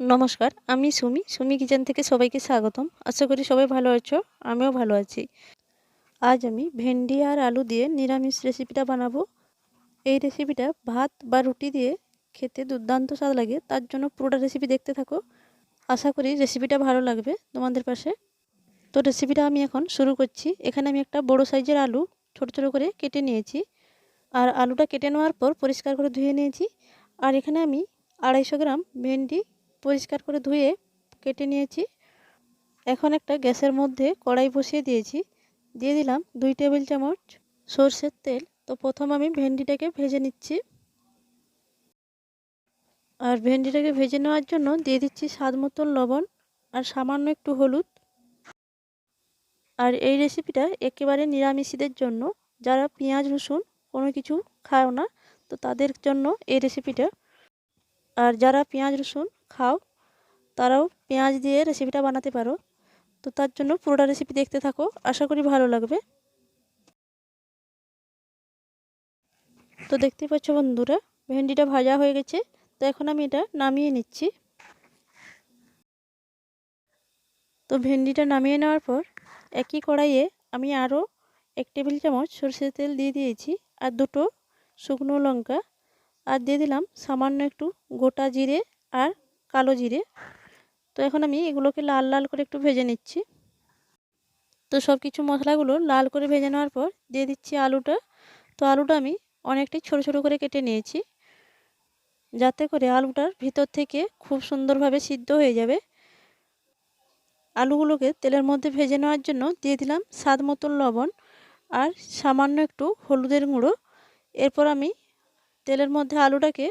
নমস্কার, আমি সুমি সুমি কিচেন থেকে সবাইকে স্বাগতম। আশা করি সবাই ভালো আছো, আমিও ভালো আছি। আজ আমি ভেন্ডি আর আলু দিয়ে নিরামিষ রেসিপিটা বানাবো। এই রেসিপিটা ভাত বা রুটি দিয়ে খেতে দুর্দান্ত স্বাদ লাগে, তার জন্য পুরোটা রেসিপি দেখতে থাকো। আশা করি রেসিপিটা ভালো লাগবে তোমাদের পাশে। তো রেসিপিটা আমি এখন শুরু করছি। এখানে আমি একটা বড় সাইজের আলু ছোট ছোট করে কেটে নিয়েছি। আর আলুটা কেটে নেওয়ার পর পরিষ্কার করে ধুয়ে নিয়েছি। আর এখানে আমি আড়াইশো গ্রাম ভেন্ডি পরিষ্কার করে ধুয়ে কেটে নিয়েছি। এখন একটা গ্যাসের মধ্যে কড়াই বসিয়ে দিয়েছি। দিয়ে দিলাম দুই টেবিল চামচ সর্ষের তেল। তো প্রথম আমি ভেন্ডিটাকে ভেজে নিচ্ছি। আর ভেন্ডিটাকে ভেজে নেওয়ার জন্য দিয়ে দিচ্ছি স্বাদ মতন লবণ আর সামান্য একটু হলুদ। আর এই রেসিপিটা একেবারে নিরামিষীদের জন্য। যারা পেঁয়াজ, রসুন কোনো কিছু খায় না, তো তাদের জন্য এই রেসিপিটা। আর যারা পেঁয়াজ, রসুন খাও। তারাও পেঁয়াজ দিয়ে রেসিপিটা বানাতে পারো। তো তার জন্য পুরোটা রেসিপি দেখতে থাকো। আশা করি ভালো লাগবে। তো দেখতেই পাচ্ছ বন্ধুরা, ভেন্ডিটা ভাজা হয়ে গেছে। তো এখন আমি এটা নামিয়ে নিচ্ছি। তো ভেন্ডিটা নামিয়ে নেওয়ার পর একই কড়াইয়ে আমি আরও এক টেবিল চামচ সরষের তেল দিয়ে দিয়েছি আর দুটো শুকনো লঙ্কা। আর দিয়ে দিলাম সামান্য একটু গোটা জিরে আর কালো জিরে। তো এখন আমি এগুলোকে লাল লাল করে একটু ভেজে নিচ্ছি। তো সব কিছু মশলাগুলো লাল করে ভেজে নেওয়ার পর দিয়ে দিচ্ছি আলুটা। তো আলুটা আমি অনেকটাই ছোট ছোট করে কেটে নিয়েছি। যাতে করে আলুটার ভিতর থেকে খুব সুন্দরভাবে সিদ্ধ হয়ে যাবে। আলুগুলোকে তেলের মধ্যে ভেজে নেওয়ার জন্য দিয়ে দিলাম স্বাদ মতন লবণ আর সামান্য একটু হলুদের গুঁড়ো। এরপর আমি তেলের মধ্যে আলুটাকে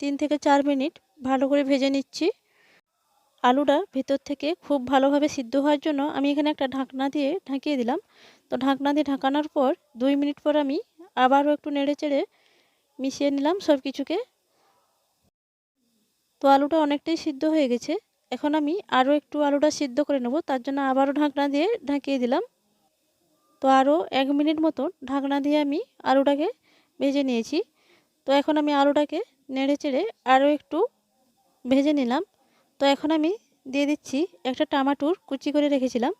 তিন থেকে চার মিনিট ভালো করে ভেজে নিচ্ছি। আলুটা ভেতর থেকে খুব ভালোভাবে সিদ্ধ হওয়ার জন্য আমি এখানে একটা ঢাকনা দিয়ে ঢাকিয়ে দিলাম। তো ঢাকনা দিয়ে ঢাকানোর পর দুই মিনিট পর আমি আবারও একটু নেড়ে চেড়ে মিশিয়ে নিলাম সব কিছুকে তো আলুটা অনেকটাই সিদ্ধ হয়ে গেছে। এখন আমি আরও একটু আলুটা সিদ্ধ করে নেব, তার জন্য আবারও ঢাকনা দিয়ে ঢাকিয়ে দিলাম। তো আরও এক মিনিট মতন ঢাকনা দিয়ে আমি আলুটাকে ভেজে নিয়েছি। তো এখন আমি আলুটাকে নেড়ে চেড়ে আরও একটু ভেজে নিলাম। তো এখন আমি দিয়ে দিচ্ছি একটা টামাটুর কুচি করে রেখেছিলাম।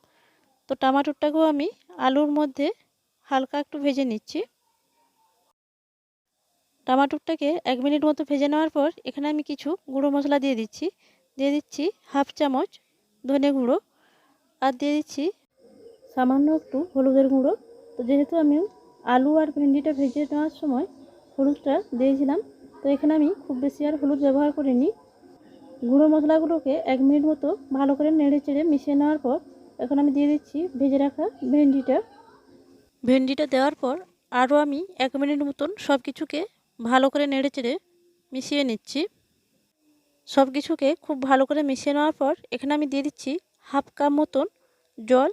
তো টামাটুরটাকেও আমি আলুর মধ্যে হালকা একটু ভেজে নিচ্ছি। টামাটুরটাকে এক মিনিট মতো ভেজে নেওয়ার পর এখানে আমি কিছু গুঁড়ো মশলা দিয়ে দিচ্ছি। দিয়ে দিচ্ছি হাফ চামচ ধনে গুঁড়ো আর দিয়ে দিচ্ছি সামান্য একটু হলুদের গুঁড়ো। তো যেহেতু আমি আলু আর ভেন্ডিটা ভেজে নেওয়ার সময় হলুদটা দিয়েছিলাম, তো এখানে আমি খুব বেশি আর হলুদ ব্যবহার করিনি। গুঁড়ো মশলাগুলোকে এক মিনিট মতো ভালো করে নেড়ে চেড়ে মিশিয়ে নেওয়ার পর এখন আমি দিয়ে দিচ্ছি ভেজে রাখা ভেন্ডিটা। ভেন্ডিটা দেওয়ার পর আরও আমি এক মিনিট মতন সব কিছুকে ভালো করে নেড়ে চেড়ে মিশিয়ে নিচ্ছি। সব কিছুকে খুব ভালো করে মিশিয়ে নেওয়ার পর এখানে আমি দিয়ে দিচ্ছি হাফ কাপ মতন জল।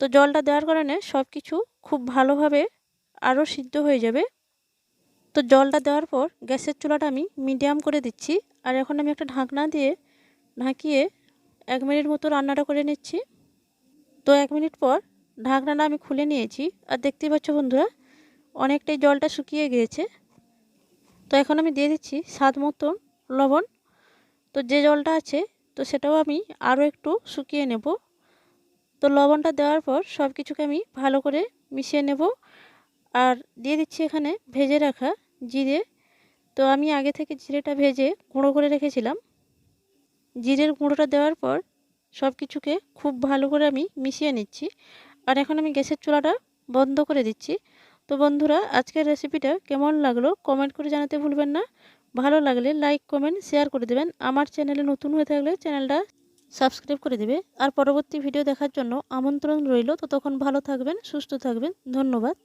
তো জলটা দেওয়ার কারণে সব কিছু খুব ভালোভাবে আরও সিদ্ধ হয়ে যাবে। তো জলটা দেওয়ার পর গ্যাসের চুলাটা আমি মিডিয়াম করে দিচ্ছি। আর এখন আমি একটা ঢাকনা দিয়ে ঢাকিয়ে এক মিনিট মতো রান্নাটা করে নিচ্ছি। তো এক মিনিট পর ঢাকনাটা আমি খুলে নিয়েছি। আর দেখতেই পাচ্ছ বন্ধুরা, অনেকটাই জলটা শুকিয়ে গিয়েছে। তো এখন আমি দিয়ে দিচ্ছি স্বাদ মতন লবণ। তো যে জলটা আছে, তো সেটাও আমি আরও একটু শুকিয়ে নেব। তো লবণটা দেওয়ার পর সব কিছুকে আমি ভালো করে মিশিয়ে নেব। আর দিয়ে দিচ্ছি এখানে ভেজে রাখা জিরে। তো আমি আগে থেকে জিরেটা ভেজে গুঁড়ো করে রেখেছিলাম। জিরের গুঁড়োটা দেওয়ার পর সব কিছুকে খুব ভালো করে আমি মিশিয়ে নিচ্ছি। আর এখন আমি গ্যাসের চুলাটা বন্ধ করে দিচ্ছি। তো বন্ধুরা, আজকের রেসিপিটা কেমন লাগল কমেন্ট করে জানাতে ভুলবেন না। ভালো লাগলে লাইক, কমেন্ট, শেয়ার করে দেবেন। আমার চ্যানেলে নতুন হয়ে থাকলে চ্যানেলটা সাবস্ক্রাইব করে দেবে। আর পরবর্তী ভিডিও দেখার জন্য আমন্ত্রণ রইল। ততক্ষণ ভালো থাকবেন, সুস্থ থাকবেন। ধন্যবাদ।